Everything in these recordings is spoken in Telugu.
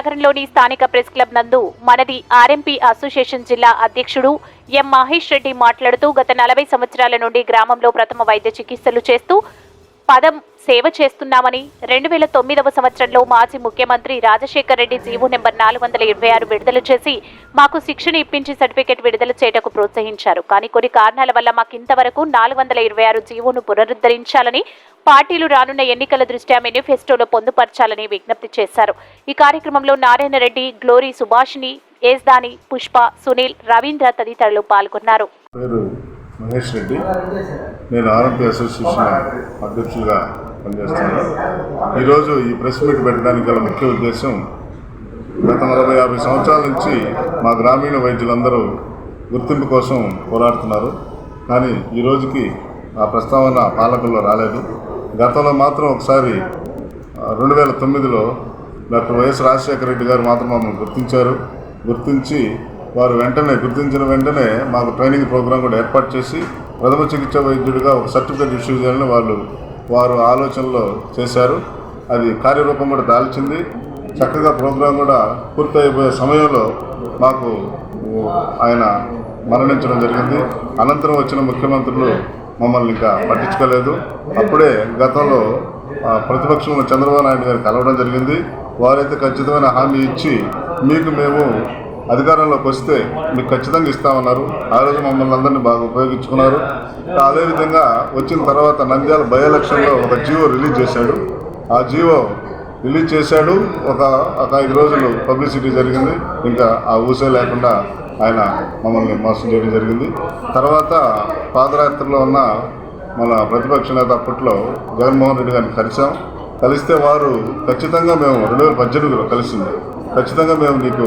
నగరంలోని స్థానిక ప్రెస్ క్లబ్ నందు మనది ఆర్ఎంపీ అసోసియేషన్ జిల్లా అధ్యక్షుడు ఎం మహేష్ రెడ్డి మాట్లాడుతూ గత నలభై సంవత్సరాల నుండి గ్రామంలో ప్రథమ వైద్య చికిత్సలు చేస్తూ పదం సేవ చేస్తున్నామని రెండు వేల తొమ్మిదవ సంవత్సరంలో మాజీ ముఖ్యమంత్రి రాజశేఖర్ రెడ్డి జీవో నెంబర్ నాలుగు వందల ఇరవై ఆరు విడుదల చేసి మాకు శిక్షణ ఇప్పించి సర్టిఫికెట్ విడుదల చేయటకు ప్రోత్సహించారు. కానీ కొన్ని కారణాల వల్ల మాకు ఇంతవరకు నాలుగు వందల ఇరవై ఆరు జీవోను పునరుద్ధరించాలని పార్టీలు రానున్న ఎన్నికల దృష్ట్యా మేనిఫెస్టోలో పొందుపరచాలని విజ్ఞప్తి చేశారు. ఈ కార్యక్రమంలో నారాయణ రెడ్డి గ్లోరీ సుభాషిణి ఏజ్దాని పుష్ప సునీల్ రవీంద్ర తదితరులు పాల్గొన్నారు. మహేష్ రెడ్డి. నేను ఆర్ఎంపీ అసోసియేషన్ అధ్యక్షులుగా పనిచేస్తున్నాను. ఈరోజు ఈ ప్రెస్ మీట్ పెట్టడానికి గల ముఖ్య ఉద్దేశం గత నలభై యాభై సంవత్సరాల నుంచి మా గ్రామీణ వైద్యులందరూ గుర్తింపు కోసం పోరాడుతున్నారు. కానీ ఈ రోజుకి ఆ ప్రస్తావన పాలకుల్లో రాలేదు. గతంలో మాత్రం ఒకసారి రెండు వేల తొమ్మిదిలో డాక్టర్ వైఎస్ రాజశేఖర రెడ్డి గారు మాత్రం మమ్మల్ని గుర్తించారు. గుర్తించి వారు వెంటనే గుర్తించిన వెంటనే మాకు ట్రైనింగ్ ప్రోగ్రాం కూడా ఏర్పాటు చేసి ప్రథమ చికిత్స వైద్యుడిగా ఒక సర్టిఫికేట్ ఇష్యూ చేయాలని వాళ్ళు వారు ఆలోచనలో చేశారు. అది కార్యరూపం కూడా దాల్చింది. చక్కగా ప్రోగ్రాం కూడా పూర్తయిపోయే సమయంలో మాకు ఆయన మరణించడం జరిగింది. అనంతరం వచ్చిన ముఖ్యమంత్రులు మమ్మల్ని ఇంకా పట్టించుకోలేదు. అప్పుడే గతంలో ప్రతిపక్షంలో చంద్రబాబు నాయుడు గారు కలవడం జరిగింది. వారైతే ఖచ్చితమైన హామీ ఇచ్చి మీకు మేము అధికారంలోకి వస్తే మీకు ఖచ్చితంగా ఇస్తామన్నారు. ఆ రోజు మమ్మల్ని అందరినీ బాగా ఉపయోగించుకున్నారు. అదేవిధంగా వచ్చిన తర్వాత నంద్యాల బై ఎలక్షన్లో ఒక జీవో రిలీజ్ చేశాడు. ఆ జీవో రిలీజ్ చేశాడు. ఒక ఒక ఐదు రోజులు పబ్లిసిటీ జరిగింది. ఇంకా ఆ ఊసే లేకుండా ఆయన మమ్మల్ని మోసం చేయడం జరిగింది. తర్వాత పాదయాత్రలో ఉన్న మన ప్రతిపక్ష నేత అప్పట్లో జగన్మోహన్ రెడ్డి గారిని కలిసాం కలిస్తే వారు ఖచ్చితంగా మేము రెండు వేల పద్దెనిమిదిలో కలిసింది. ఖచ్చితంగా మేము నీకు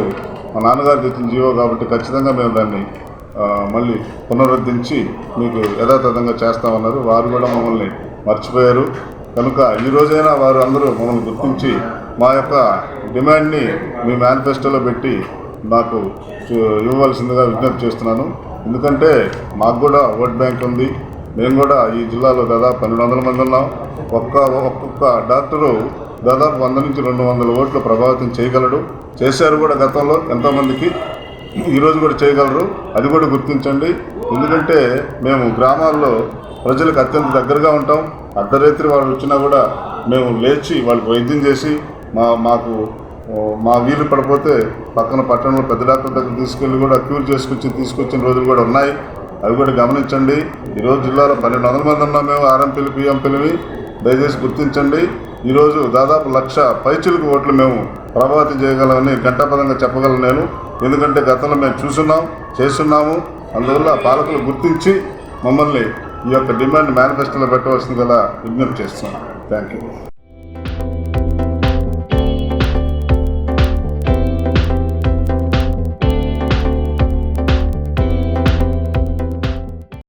మా నాన్నగారు ఇచ్చిన జీవో కాబట్టి ఖచ్చితంగా మేము దాన్ని మళ్ళీ పునరుద్ధరించి మీకు యథాతథంగా చేస్తామన్నారు. వారు కూడా మమ్మల్ని మర్చిపోయారు. కనుక ఈ రోజైనా వారు అందరూ మమ్మల్ని గుర్తించి మా యొక్క డిమాండ్ని మీ మేనిఫెస్టోలో పెట్టి నాకు ఇవ్వవలసిందిగా విజ్ఞప్తి చేస్తున్నాను. ఎందుకంటే మాకు కూడా ఓట్ బ్యాంక్ ఉంది. మేము కూడా ఈ జిల్లాలో దాదాపు పన్నెండు వందల మంది ఉన్నాం. ఒక్క ఒక్కొక్క డాక్టరు దాదాపు వంద నుంచి రెండు వందల ఓట్లు ప్రభావితం చేయగలడు. చేశారు కూడా గతంలో ఎంతోమందికి. ఈరోజు కూడా చేయగలరు. అది కూడా గుర్తించండి. ఎందుకంటే మేము గ్రామాల్లో ప్రజలకు అత్యంత దగ్గరగా ఉంటాం. అర్ధరాత్రి వాళ్ళు వచ్చినా కూడా మేము లేచి వాళ్ళకి వైద్యం చేసి మా మాకు మా వీలు పడిపోతే పక్కన పట్టణంలో పెద్ద డాక్టర్ దగ్గర తీసుకెళ్ళి కూడా క్యూర్ చేసుకొచ్చి తీసుకొచ్చిన రోజులు కూడా ఉన్నాయి. అవి కూడా గమనించండి. ఈరోజు జిల్లాలో పన్నెండు వందల మంది ఉన్నాం మేము ఆర్ఎంపీలు పిఎంపీలవి. దయచేసి గుర్తించండి. ఈరోజు దాదాపు లక్ష పైచులకు ఓట్లు మేము ప్రభావితం చేయగలమని గంటాపదంగా చెప్పగలను నేను. ఎందుకంటే గతంలో మేము చూస్తున్నాం చేస్తున్నాము. అందువల్ల పాలకులు గుర్తించి మమ్మల్ని ఈ యొక్క డిమాండ్ మేనిఫెస్టోలో పెట్టవలసింది గల విజ్ఞప్తి చేస్తున్నాం. Thank you.